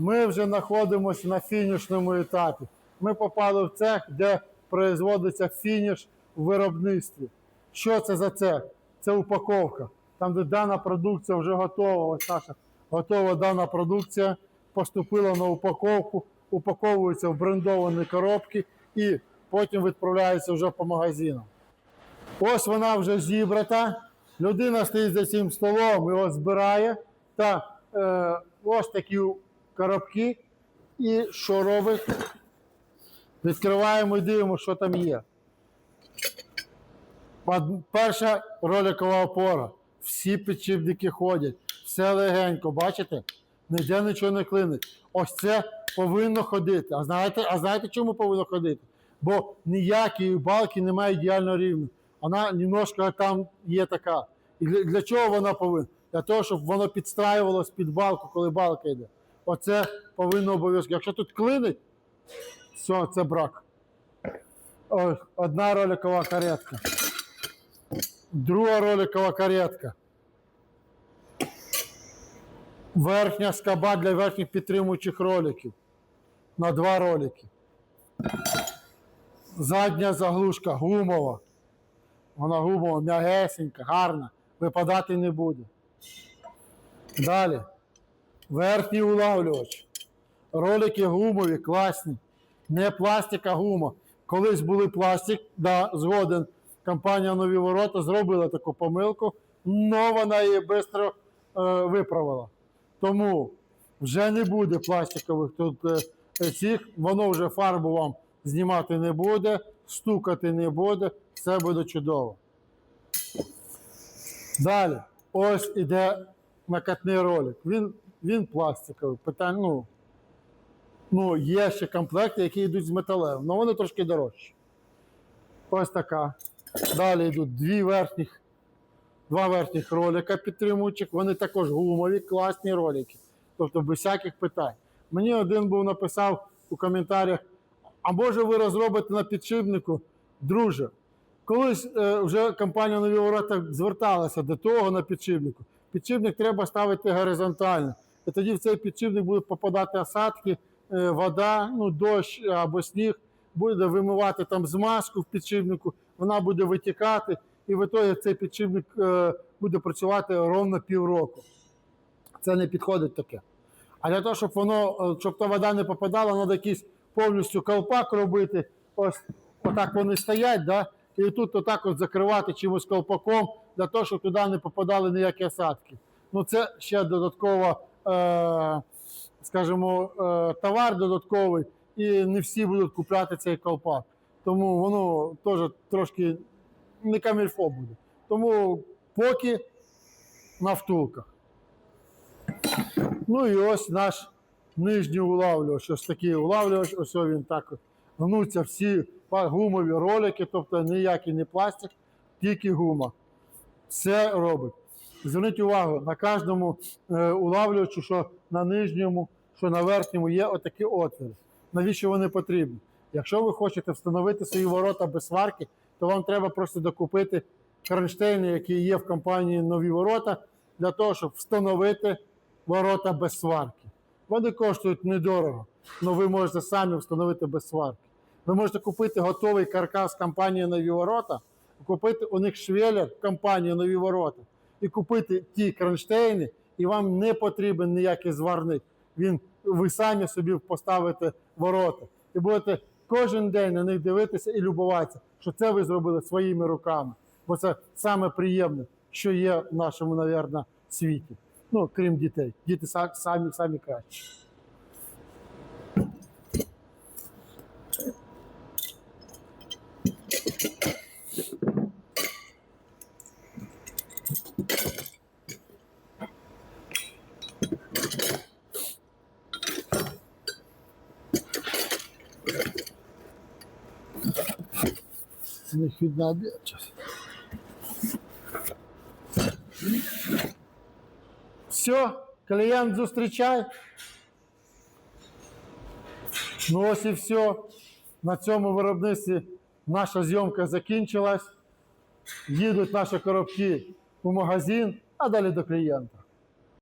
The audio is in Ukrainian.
Ми вже знаходимося на фінішному етапі. Ми попали в цех, де производиться фініш в виробництві. Що це за цех? Це упаковка. Там, де дана продукція вже готова. Ось наша готова дана продукція поступила на упаковку, упаковується в брендовані коробки і потім відправляється вже по магазинам. Ось вона вже зібрата. Людина стоїть за цим столом, його збирає. Та е, ось такі коробки. І що робить? Відкриваємо і дивимося, що там є. Перша роликова опора. Всі підшипники ходять, все легенько, бачите? Ніде нічого не клинить. Ось це повинно ходити. А знаєте, а знаєте, чому повинно ходити? Бо ніякі балки немає ідеально рівно. Вона немножко там є така. І для чого вона повинна? Для того, щоб воно підстраювалось під балку, коли балка йде. Оце повинно обов'язково. Якщо тут клинить, все, це брак. Одна роликова каретка. Друга роликова каретка. Верхня скоба для верхніх підтримуючих роликів. На два ролики. Задня заглушка гумова. Вона гумова, м'ягесенька, гарна. Випадати не буде. Далі. Верхній улавлювач. Ролики гумові, класні. Не пластик, а гума. Колись були пластик, да, згоден. Компанія Нові Ворота зробила таку помилку, але вона її швидко е, виправила. Тому вже не буде пластикових тут е, цих, воно вже фарбу вам знімати не буде, стукати не буде, все буде чудово. Далі, ось іде накатний ролик. Він, він пластиковий. Питань, ну, ну, є ще комплекти, які йдуть з металевим, але вони трошки дорожчі. Ось така. Далі йдуть дві верхніх, два верхніх ролика підтримуючих. Вони також гумові, класні ролики. Тобто без всяких питань. Мені один був написав у коментарях: а може ви розробите на підшипнику, друже. Колись е, вже компанія Нові Ворота зверталася до того на підшипнику. Підшипник треба ставити горизонтально. І тоді в цей підшипник будуть попадати осадки, е, вода, ну, дощ або сніг, буде вимивати там змазку в підшипнику, вона буде витікати, і в ітогі цей підшипник е, буде працювати ровно півроку. Це не підходить таке. А для того, щоб воно, е, щоб та вода не попадала, треба якийсь повністю колпак робити. Ось отак вони стоять, да? і тут отак от закривати чимось колпаком, для того, щоб туди не попадали ніякі осадки. Ну, це ще додатково, е, скажімо, е, товар додатковий, і не всі будуть купляти цей колпак. Тому воно теж трошки не камільфо буде. Тому поки на втулках. Ну і ось наш нижній улавлювач. Ось такий улавлювач, ось він так гнуться всі гумові ролики, тобто ніякий не пластик, тільки гума. Це робить. Зверніть увагу, на кожному е, улавлювачу, що на нижньому, що на верхньому є отакі отвори. Навіщо вони потрібні? Якщо ви хочете встановити свої ворота без сварки, то вам треба просто докупити кронштейни, які є в компанії Нові ворота, для того, щоб встановити ворота без сварки. Вони коштують недорого, але ви можете самі встановити без сварки. Ви можете купити готовий каркас компанії Нові ворота, купити у них швелер компанії Нові ворота і купити ті кронштейни, і вам не потрібен ніякий зварник. Він, ви самі собі поставите ворота. І будете кожен день на них дивитися і любуватися, що це ви зробили своїми руками. Бо це саме приємне, що є в нашому, мабуть, світі. Ну, крім дітей. Діти самі, самі кращі. Них видно обід зараз. Все, клієнт зустрічай. Ну ось і все. На цьому виробництві наша зйомка закінчилась. Їдуть наші коробки у магазин, а далі до клієнта.